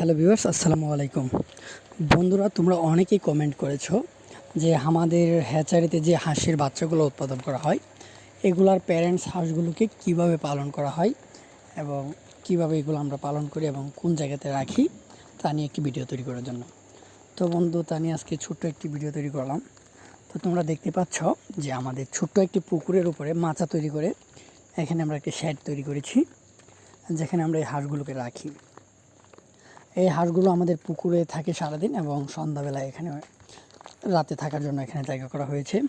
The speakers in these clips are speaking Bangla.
হ্যালো ভিউয়ার্স, আসসালামু আলাইকুম। বন্ধুরা, তোমরা অনেকেই কমেন্ট করেছ যে আমাদের হ্যাচারিতে যে হাঁসের বাচ্চাগুলো উৎপাদন করা হয়, এগুলার প্যারেন্টস হাঁসগুলোকে কীভাবে পালন করা হয় এবং কীভাবে এগুলো আমরা পালন করি এবং কোন জায়গাতে রাখি, তা নিয়ে একটি ভিডিও তৈরি করার জন্য। তো বন্ধু, তা নিয়ে আজকে ছোট্ট একটি ভিডিও তৈরি করলাম। তো তোমরা দেখতে পাচ্ছ যে আমাদের ছোট্ট একটি পুকুরের উপরে মাচা তৈরি করে এখানে আমরা একটি শেড তৈরি করেছি, যেখানে আমরা এই হাঁসগুলোকে রাখি। এই হাঁসগুলো আমাদের পুকুরে থাকে সারাদিন এবং সন্ধ্যাবেলায় এখানে রাতে থাকার জন্য এখানে জায়গা করা হয়েছে।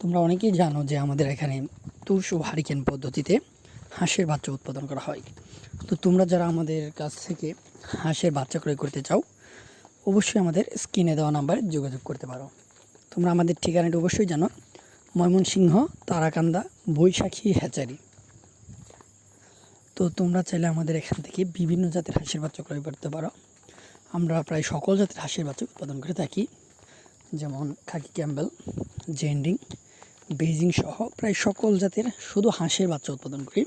তোমরা অনেকেই জানো যে আমাদের এখানে তুষ ও হারিকেন পদ্ধতিতে হাঁসের বাচ্চা উৎপাদন করা হয়। তো তোমরা যারা আমাদের কাছ থেকে হাঁসের বাচ্চা ক্রয় করতে চাও, অবশ্যই আমাদের স্ক্রিনে দেওয়া নাম্বারে যোগাযোগ করতে পারো। তোমরা আমাদের ঠিকানাটা অবশ্যই জানো। ময়মনসিংহ, তারাকান্দা, বৈশাখী, হ্যাচারি। তো তোমরা চাইলে আমাদের এখান থেকে বিভিন্ন জাতের হাঁসের বাচ্চা ক্রয় করতে পারো। আমরা প্রায় সকল জাতের হাঁসের বাচ্চা উৎপাদন করে থাকি। যেমন খাকি ক্যাম্বেল, জেন্ডিং, বেজিং সহ প্রায় সকল জাতের শুধু হাঁসের বাচ্চা উৎপাদন করি।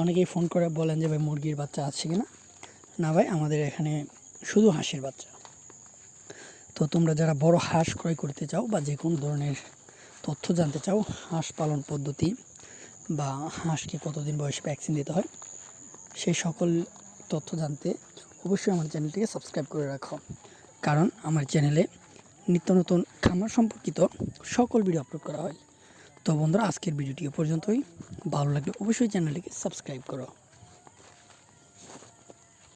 অনেকেই ফোন করে বলেন যে, ভাই, মুরগির বাচ্চা আছে কি না না ভাই, আমাদের এখানে শুধু হাঁসের বাচ্চা। তো তোমরা যারা বড় হাঁস ক্রয় করতে চাও বা যে কোনো ধরনের তথ্য জানতে চাও, হাঁস পালন পদ্ধতি বা হাঁসকে কতদিন বয়সে ভ্যাকসিন দিতে হয় সেই সকল তথ্য জানতে অবশ্যই আমার চ্যানেলটিকে সাবস্ক্রাইব করে রাখো। কারণ আমার চ্যানেলে নিত্য নতুন খামার সম্পর্কিত সকল ভিডিও আপলোড করা হয়। তো বন্ধুরা, আজকের ভিডিওটি পর্যন্তই। ভালো লাগলে অবশ্যই চ্যানেলটিকে সাবস্ক্রাইব করো।